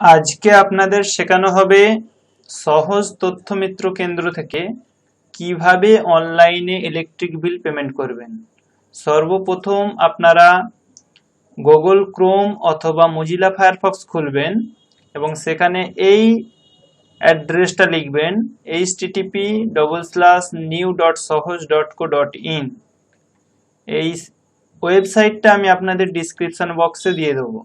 আজকে আপনাদের শেখানো হবে সহজ তথ্য মিত্র কেন্দ্র থেকে কীভাবে অনলাইনে ইলেকট্রিক বিল পেমেন্ট করবেন। সর্বপ্রথম আপনারা গুগল ক্রোম অথবা মজিলা ফায়ারফক্স খুলবেন এবং সেখানে এই অ্যাড্রেসটা লিখবেন H TTP double slash new dot Sahaj dot co dot in এই ওয়েবসাইটটা আমি আপনাদের ডিসক্রিপশন বক্সে দিয়ে দেবো।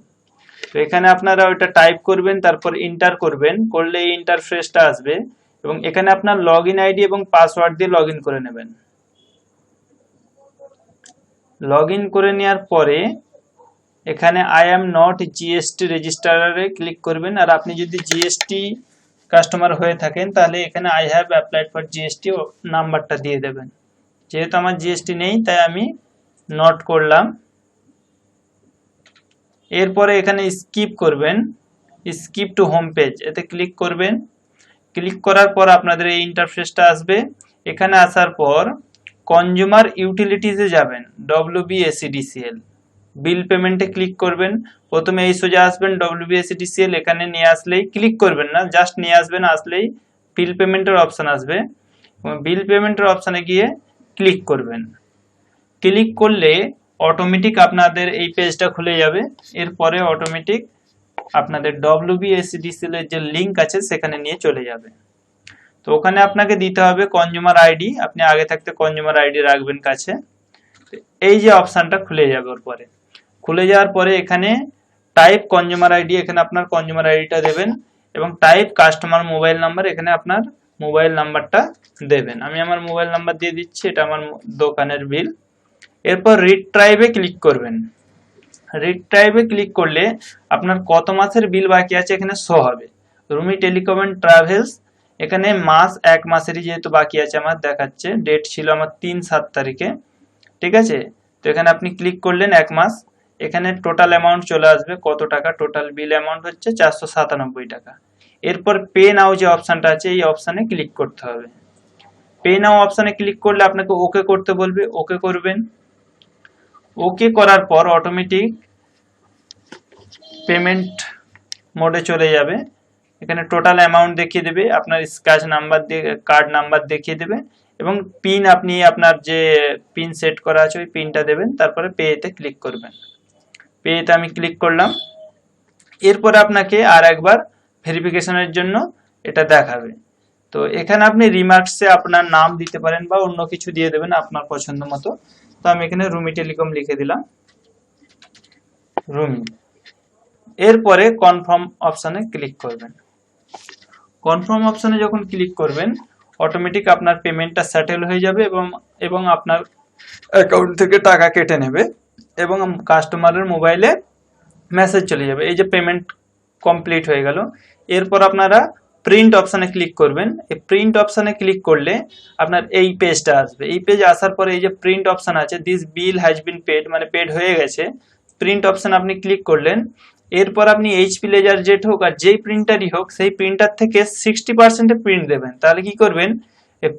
তো এখানে আপনারা ওইটা টাইপ করবেন, তারপর ইন্টার করবেন, করলে এই ইন্টারফেসটা আসবে। এবং এখানে আপনার লগ ইন আইডি এবং পাসওয়ার্ড দিয়ে লগ করে নেবেন। লগ করে নেওয়ার পরে এখানে আই অ্যাম নট জিএসটি রেজিস্টারে ক্লিক করবেন। আর আপনি যদি জিএসটি কাস্টমার হয়ে থাকেন, তাহলে এখানে I have applied for GST নাম্বারটা দিয়ে দেবেন। যেহেতু আমার জিএসটি নেই, তাই আমি নট করলাম। এরপরে এখানে স্কিপ করবেন স্কিপ টু হোম পেজ এতে ক্লিক করবেন। ক্লিক করার পর আপনাদের এই ইন্টারফেসটা আসবে। এখানে আসার পর কনজিউমার ইউটিলিটিসে যাবেন ডব্লিউবিএসিডিসিএল বিল পেমেন্টে ক্লিক করবেন। প্রথমে এই সোজা আসবেন ডব্লিউবিএসিডিসিএল এখানে নিয়ে আসলেই ক্লিক করবেন না জাস্ট নিয়ে আসবেন, আসলেই বিল পেমেন্টের অপশন আসবে। বিল পেমেন্টের অপশনে গিয়ে ক্লিক করবেন। ক্লিক করলে অটোমেটিক আপনাদের এই পেজটা খুলে যাবে। এরপরে অটোমেটিক আপনাদের ডব্লিউবিএসডিসিএল এর যে লিংক আছে, সেখানে নিয়ে চলে যাবে। তো ওখানে আপনাকে দিতে হবে কনজিউমার আইডি আপনি আগে থাকতে কনজিউমার আইডি রাখবেন কাছে। এই যে অপশনটা খুলে যাবে ওর পরে। খুলে যাওয়ার পরে এখানে টাইপ কনজিউমার আইডি এখানে আপনার কনজিউমার আইডিটা দেবেন এবং টাইপ কাস্টমার মোবাইল নাম্বার এখানে আপনার মোবাইল নাম্বারটা দেবেন। আমি আমার মোবাইল নাম্বার দিয়ে দিচ্ছি, এটা আমার দোকানের বিল এরপর রিড ট্রাইবে ক্লিক করবেন। রিড ট্রাইবে ক্লিক করলে আপনার কত মাসের বিল বাকি আছে এখানে শো হবে। রুমি টেলিকম অ্যান্ড ট্রাভেলস এখানে মাস, এক মাসেরই যেহেতু বাকি আছে আমার দেখাচ্ছে ডেট ছিল আমার তিন সাত তারিখে। ঠিক আছে? তো এখানে আপনি ক্লিক করলেন এক মাস, এখানে টোটাল অ্যামাউন্ট চলে আসবে কত টাকা? টোটাল বিল অ্যামাউন্ট হচ্ছে চারশো সাতানব্বই টাকা। এরপর পে নাও যে অপশানটা আছে, এই অপশানে ক্লিক করতে হবে। পে নাও অপশানে ক্লিক করলে আপনাকে ওকে করতে বলবে ওকে করবেন। ওকে করার পর অটোমেটিক পেমেন্ট মোডে চলে যাবে। এখানে টোটাল অ্যামাউন্ট দেখিয়ে দেবে, আপনার স্ক্র্যাচ নাম্বার দিয়ে কার্ড নাম্বার দেখিয়ে দেবে এবং পিন আপনি আপনার যে পিন সেট করা আছে ওই পিনটা দেবেন, তারপরে পেতে ক্লিক করবেন। পেতে আমি ক্লিক করলাম। এরপরে আপনাকে আর একবার ভেরিফিকেশনের জন্য এটা দেখাবে। তো এখানে আপনি রিমার্কসে আপনার নাম দিতে পারেন বা অন্য কিছু দিয়ে দেবেন আপনার পছন্দ মতো। তো আমি এখানে রুমি টেলিকম লিখে দিলাম। রুমি। এরপরে কনফার্ম অপশানে ক্লিক করবেন। কনফার্ম অপশানে যখন ক্লিক করবেন অটোমেটিক আপনার পেমেন্টটা সেটেল হয়ে যাবে এবং এবং আপনার অ্যাকাউন্ট থেকে টাকা কেটে নেবে এবং কাস্টমারের মোবাইলে মেসেজ চলে যাবে। এই যে পেমেন্ট কমপ্লিট হয়ে গেল। এরপর আপনারা প্রিন্ট অপশানে ক্লিক করবেন। এই প্রিন্ট অপশানে ক্লিক করলে আপনার এই পেজটা আসবে। এই পেজ আসার পরে এই যে প্রিন্ট অপশান আছে this bill has been paid মানে পেড হয়ে গেছে। প্রিন্ট অপশান আপনি ক্লিক করলেন। এরপর আপনি এইচপি লেজার জেট হোক আর যেই প্রিন্টারই হোক, সেই প্রিন্টার থেকে সিক্সটি পার্সেন্টে প্রিন্ট দেবেন। তাহলে কি করবেন?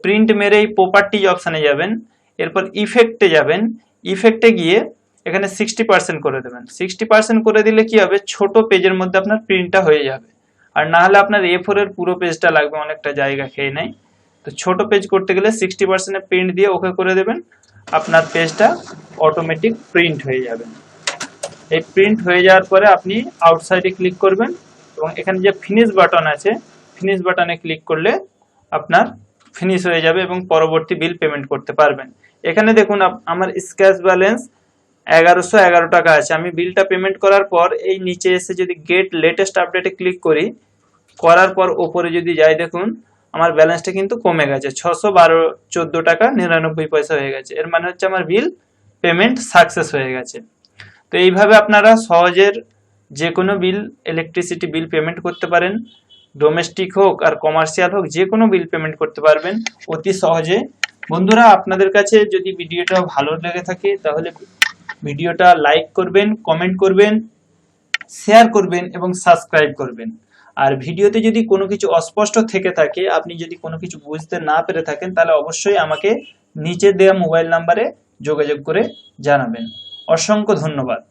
প্রিন্ট মেরে এই প্রপার্টিজ অপশানে যাবেন। এরপর ইফেক্টে যাবেন। ইফেক্টে গিয়ে এখানে সিক্সটি পার্সেন্ট করে দেবেন। সিক্সটি পার্সেন্ট করে দিলে কি হবে? ছোট পেজের মধ্যে আপনার প্রিন্টটা হয়ে যাবে। আর না হলে আপনার এ ফোর এর পুরো পেজটা লাগবে, অনেকটা জায়গা খেয়ে নেয়। তো ছোট পেজ করতে গেলে সিক্সটি পার্সেন্টে প্রিন্ট দিয়ে ওকে করে দেবেন। আপনার পেজটা অটোমেটিক প্রিন্ট হয়ে যাবে। এই প্রিন্ট হয়ে যাওয়ার পরে আপনি আউটসাইডে ক্লিক করবেন এবং এখানে যে ফিনিশ বাটন আছে ফিনিশ বাটনে ক্লিক করলে আপনার ফিনিশ হয়ে যাবে এবং পরবর্তী বিল পেমেন্ট করতে পারবেন। এখানে দেখুন আমার স্ক্যাচ ব্যালেন্স এগারোশো এগারো টাকা আছে। আমি বিলটা পেমেন্ট করার পর এই নিচে এসে যদি গেট লেটেস্ট আপডেটে ক্লিক করি, করার পর ওপরে যদি যাই দেখুন, আমার ব্যালেন্সটা কিন্তু কমে গেছে। ছশো বারো চোদ্দ টাকা নিরানব্বই পয়সা হয়ে গেছে। এর মানে হচ্ছে আমার বিল পেমেন্ট সাকসেস হয়ে গেছে। তো এইভাবে আপনারা সহজের যে কোনো বিল ইলেকট্রিসিটি বিল পেমেন্ট করতে পারেন। ডোমেস্টিক হোক আর কমার্শিয়াল হোক যে কোনো বিল পেমেন্ট করতে পারবেন অতি সহজে। বন্ধুরা, আপনাদের কাছে যদি ভিডিওটা ভালো লেগে থাকে, তাহলে ভিডিওটা লাইক করবেন, কমেন্ট করবেন, শেয়ার করবেন এবং সাবস্ক্রাইব করবেন। আর ভিডিওতে যদি কোনো কিছু অস্পষ্ট থেকে থাকে, আপনি যদি কোনো কিছু বুঝতে না পেরে থাকেন, তাহলে অবশ্যই আমাকে নিচে দেওয়া মোবাইল নাম্বারে যোগাযোগ করে জানাবেন। অসংখ্য ধন্যবাদ।